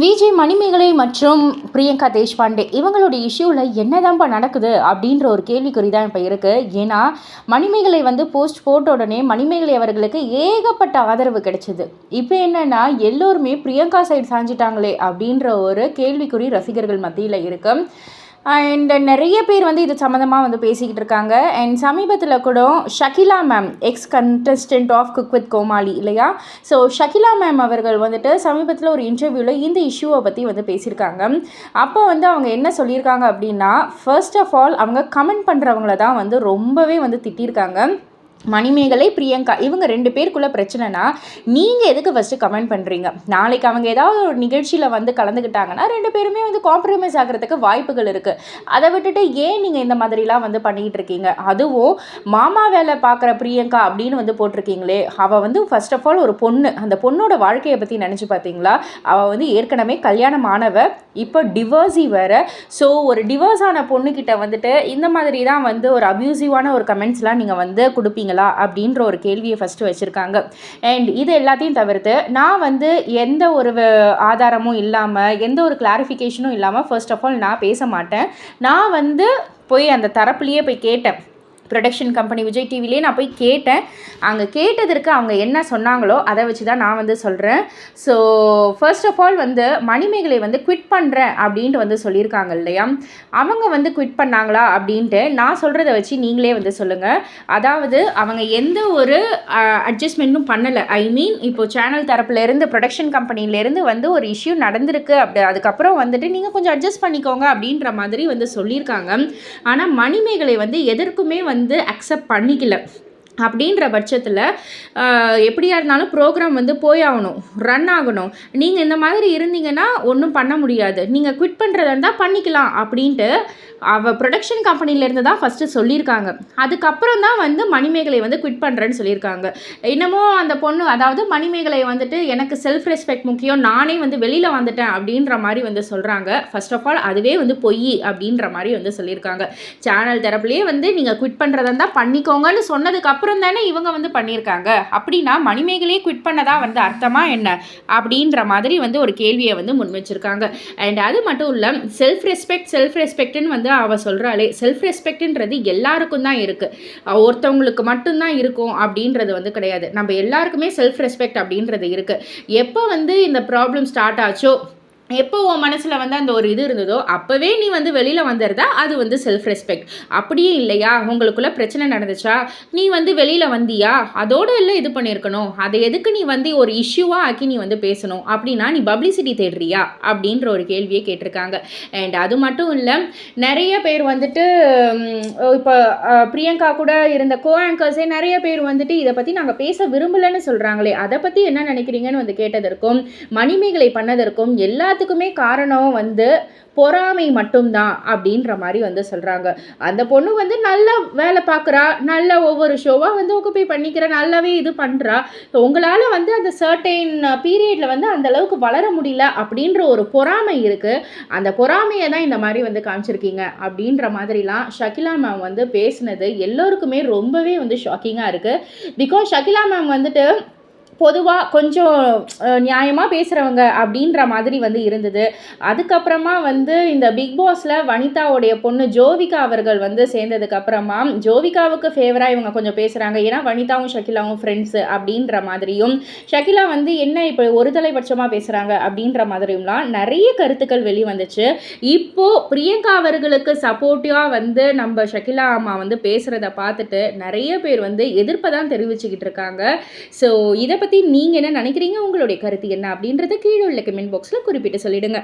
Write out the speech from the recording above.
விஜய் மணிமேகலை மற்றும் பிரியங்கா தேஷ்பாண்டே இவங்களுடைய இஷ்யூவில் என்னதான்ப்பா நடக்குது அப்படின்ற ஒரு கேள்விக்குறி தான் இப்போ இருக்குது ஏன்னா மணிமேகலை வந்து போஸ்ட் போட்ட உடனே மணிமேகலை அவர்களுக்கு ஏகப்பட்ட ஆதரவு கிடைச்சிது. இப்போ என்னென்னா எல்லோருமே பிரியங்கா சைடு சாஞ்சிட்டாங்களே அப்படின்ற ஒரு கேள்விக்குறி ரசிகர்கள் மத்தியில் இருக்குது அண்ட் நிறைய பேர் வந்து இது சம்மந்தமாக வந்து பேசிக்கிட்டு இருக்காங்க. அண்ட் சமீபத்தில் கூட Shakeela ma'am ex contestant of cook with Comali இல்லையா? ஸோ ஷகிலா மேம் அவர்கள் வந்துட்டு சமீபத்தில் ஒரு இன்டர்வியூவில் இந்த இஷ்யூவை பற்றி வந்து பேசியிருக்காங்க. அப்போ வந்து அவங்க என்ன சொல்லியிருக்காங்க அப்படின்னா ஃபர்ஸ்ட் ஆஃப் ஆல் அவங்க கமெண்ட் பண்ணுறவங்கள தான் வந்து ரொம்பவே வந்து திட்டியிருக்காங்க. மணிமேகலை பிரியங்கா இவங்க ரெண்டு பேருக்குள்ள பிரச்சனைனா நீங்கள் எதுக்கு ஃபஸ்ட்டு கமெண்ட் பண்ணுறீங்க நாளைக்கு அவங்க ஏதாவது ஒரு நிகழ்ச்சியில் வந்து கலந்துக்கிட்டாங்கன்னா ரெண்டு பேருமே வந்து காம்ப்ரமைஸ் ஆகிறதுக்கு வாய்ப்புகள் இருக்குது அதை விட்டுட்டு ஏன் நீங்கள் இந்த மாதிரிலாம் வந்து பண்ணிக்கிட்டு இருக்கீங்க? அதுவும் மாமா வேலை பார்க்குற பிரியங்கா அப்படின்னு வந்து போட்டிருக்கீங்களே அவள் வந்து ஃபர்ஸ்ட் ஆஃப் ஆல் ஒரு பொண்ணு. அந்த பொண்ணோட வாழ்க்கையை பற்றி நினச்சி பார்த்தீங்களா? அவள் வந்து ஏற்கனவே கல்யாணம் ஆனவ இப்போ டிவோர்ஸி வேறு. ஸோ ஒரு டிவோர்ஸ் ஆன பொண்ணுக்கிட்ட வந்துட்டு இந்த மாதிரி தான் வந்து ஒரு அப்யூசிவான ஒரு கமெண்ட்ஸ்லாம் நீங்கள் வந்து கொடுப்பீங்க. பண்ணுவீங்களா அப்படின்ற ஒரு கேள்வியை ஃபஸ்ட்டு வச்சுருக்காங்க. அண்ட் இது எல்லாத்தையும் தவிர்த்து நான் வந்து எந்த ஒரு ஆதாரமும் இல்லாமல் எந்த ஒரு கிளாரிஃபிகேஷனும் இல்லாமல் ஃபர்ஸ்ட் ஆஃப் ஆல் நான் பேச மாட்டேன். நான் வந்து போய் அந்த தரப்புலேயே போய் கேட்டேன். ப்ரொடக்ஷன் கம்பெனி விஜய் டிவிலே நான் போய் கேட்டேன். அங்கே கேட்டதற்கு அவங்க என்ன சொன்னாங்களோ அதை வச்சு தான் நான் வந்து சொல்கிறேன் ஸோ ஃபர்ஸ்ட் ஆஃப் ஆல் வந்து மணிமேகலை வந்து குவிட் பண்ணுறேன் அப்படின்ட்டு வந்து சொல்லியிருக்காங்க இல்லையா? அவங்க வந்து குவிட் பண்ணாங்களா அப்படின்ட்டு நான் சொல்கிறத வச்சு நீங்களே வந்து சொல்லுங்கள் அதாவது அவங்க எந்த ஒரு அட்ஜஸ்ட்மெண்ட்டும் பண்ணலை. ஐ மீன் இப்போ சேனல் தரப்புலேருந்து ப்ரொடக்ஷன் கம்பெனிலேருந்து வந்து ஒரு இஷ்யூ நடந்திருக்கு. அப்படி அதுக்கப்புறம் வந்துட்டு நீங்கள் கொஞ்சம் அட்ஜஸ்ட் பண்ணிக்கோங்க அப்படின்ற மாதிரி வந்து சொல்லியிருக்காங்க. ஆனால் மணிமேகலை வந்து எதற்குமே வந்து வந்து அக்செப்ட் பண்ணிக்கல. அப்படின்ற பட்சத்தில் எப்படியா இருந்தாலும் ப்ரோக்ராம் வந்து போய் ஆகணும் ரன் ஆகணும். நீங்கள் இந்த மாதிரி இருந்தீங்கன்னா ஒன்றும் பண்ண முடியாது. நீங்கள் குவிட் பண்ணுறதா இருந்தால் பண்ணிக்கலாம் அப்படின்ட்டு அவள் ப்ரொடக்ஷன் கம்பெனிலேருந்து தான் ஃபஸ்ட்டு சொல்லியிருக்காங்க. அதுக்கப்புறம் தான் வந்து மணிமேகலை வந்து குவிட் பண்ணுறேன்னு சொல்லியிருக்காங்க. இன்னமும் அந்த பொண்ணு அதாவது மணிமேகலை வந்துட்டு எனக்கு செல்ஃப் ரெஸ்பெக்ட் முக்கியம் நானே வந்து வெளியில் வந்துட்டேன் அப்படின்ற மாதிரி வந்து சொல்கிறாங்க ஃபர்ஸ்ட் ஆஃப் ஆல் அதுவே வந்து பொய் அப்படின்ற மாதிரி வந்து சொல்லியிருக்காங்க. சேனல் தரப்புலேயே வந்து நீங்கள் குவிட் பண்ணுறதா இருந்தால் பண்ணிக்கோங்கன்னு சொன்னதுக்கப்புறம் அப்புறம் தானே இவங்க வந்து பண்ணியிருக்காங்க? அப்படின்னா மணிமேகலையே குவிட் பண்ணதா வந்து அர்த்தமாக என்ன? அப்படின்ற மாதிரி வந்து ஒரு கேள்வியை வந்து முன் வச்சிருக்காங்க. அண்ட் அது மட்டும் இல்லை செல்ஃப் ரெஸ்பெக்ட் செல்ஃப் ரெஸ்பெக்ட்னு வந்து அவள் சொல்கிறாளே செல்ஃப் ரெஸ்பெக்ட்ன்றது எல்லாருக்கும் தான் இருக்குது ஒருத்தவங்களுக்கு மட்டும்தான் இருக்கும் அப்படின்றது வந்து கிடையாது. நம்ம எல்லாருக்குமே செல்ஃப் ரெஸ்பெக்ட் அப்படின்றது இருக்குது எப்போ வந்து இந்த ப்ராப்ளம் ஸ்டார்ட் ஆச்சோ எப்போ உன் மனசில் வந்து அந்த ஒரு இது இருந்ததோ அப்போவே நீ வந்து வெளியில் வந்துருதா அது வந்து செல்ஃப் ரெஸ்பெக்ட் அப்படியே இல்லையா? உங்களுக்குள்ளே பிரச்சனை நடந்துச்சா? நீ வந்து வெளியில் வந்தியா? அதோடு இல்லை இது பண்ணியிருக்கணும். அதை எதுக்கு நீ வந்து ஒரு இஷ்யூவாக ஆக்கி நீ வந்து பேசணும்? அப்படின்னா நீ பப்ளிசிட்டி தேடுறியா? அப்படின்ற ஒரு கேள்வியை கேட்டிருக்காங்க. அண்ட் அது மட்டும் இல்லை நிறைய பேர் வந்துட்டு இப்போ பிரியங்கா கூட இருந்த கோ ஆங்கர்ஸே நிறைய பேர் வந்துட்டு இதை பற்றி நாங்கள் பேச விரும்பலைன்னு சொல்கிறாங்களே அதை பற்றி என்ன நினைக்கிறீங்கன்னு வந்து கேட்டதற்கும் மணிமேகலை பண்ணதற்கும் எல்லாத்தையும் எல்லாத்துக்குமே காரணம் வந்து பொறாமை மட்டும்தான் அப்படின்ற மாதிரி வந்து சொல்கிறாங்க அந்த பொண்ணு வந்து நல்லா வேலை பார்க்குறா நல்ல ஒவ்வொரு ஷோவாக வந்து ஓக்குப்பை பண்ணிக்கிற நல்லாவே இது பண்ணுறா உங்களால் வந்து அந்த சர்டைன் பீரியடில் வந்து அந்த அளவுக்கு வளர முடியல அப்படின்ற ஒரு பொறாமை இருக்குது அந்த பொறாமையை தான் இந்த மாதிரி வந்து காமிச்சிருக்கீங்க அப்படின்ற மாதிரிலாம் ஷகிலா மேம் வந்து பேசினது எல்லோருக்குமே ரொம்பவே வந்து ஷாக்கிங்காக இருக்குது பிகாஸ் ஷகிலா மேம் வந்துட்டு பொதுவாக கொஞ்சம் நியாயமாக பேசுகிறவங்க அப்படின்ற மாதிரி வந்து இருந்தது. அதுக்கப்புறமா வந்து இந்த பிக் பாஸில் வனிதாவுடைய பொண்ணு ஜோவிகா அவர்கள் வந்து சேர்ந்ததுக்கப்புறமா ஜோவிகாவுக்கு ஃபேவராக இவங்க கொஞ்சம் பேசுகிறாங்க ஏன்னா வனிதாவும் ஷக்கிலாவும் ஃப்ரெண்ட்ஸு அப்படின்ற மாதிரியும் ஷக்கிலா வந்து என்ன இப்போ ஒரு தலைபட்சமாக பேசுகிறாங்க அப்படின்ற மாதிரியும்லாம் நிறைய கருத்துக்கள் வெளிவந்துச்சு. இப்போது பிரியங்கா அவர்களுக்கு சப்போர்ட்டிவாக வந்து நம்ம ஷக்கிலா அம்மா வந்து பேசுகிறத பார்த்துட்டு நிறைய பேர் வந்து எதிர்ப்பை தான் தெரிவிச்சுக்கிட்டு இருக்காங்க. ஸோ இதை பற்றி நீங்கள் என்ன நினைக்கிறீங்க? உங்களுடைய கருத்து என்ன அப்படின்றத கீழே உள்ள கமெண்ட் பாக்ஸில் குறிப்பிட்டு சொல்லிடுங்க.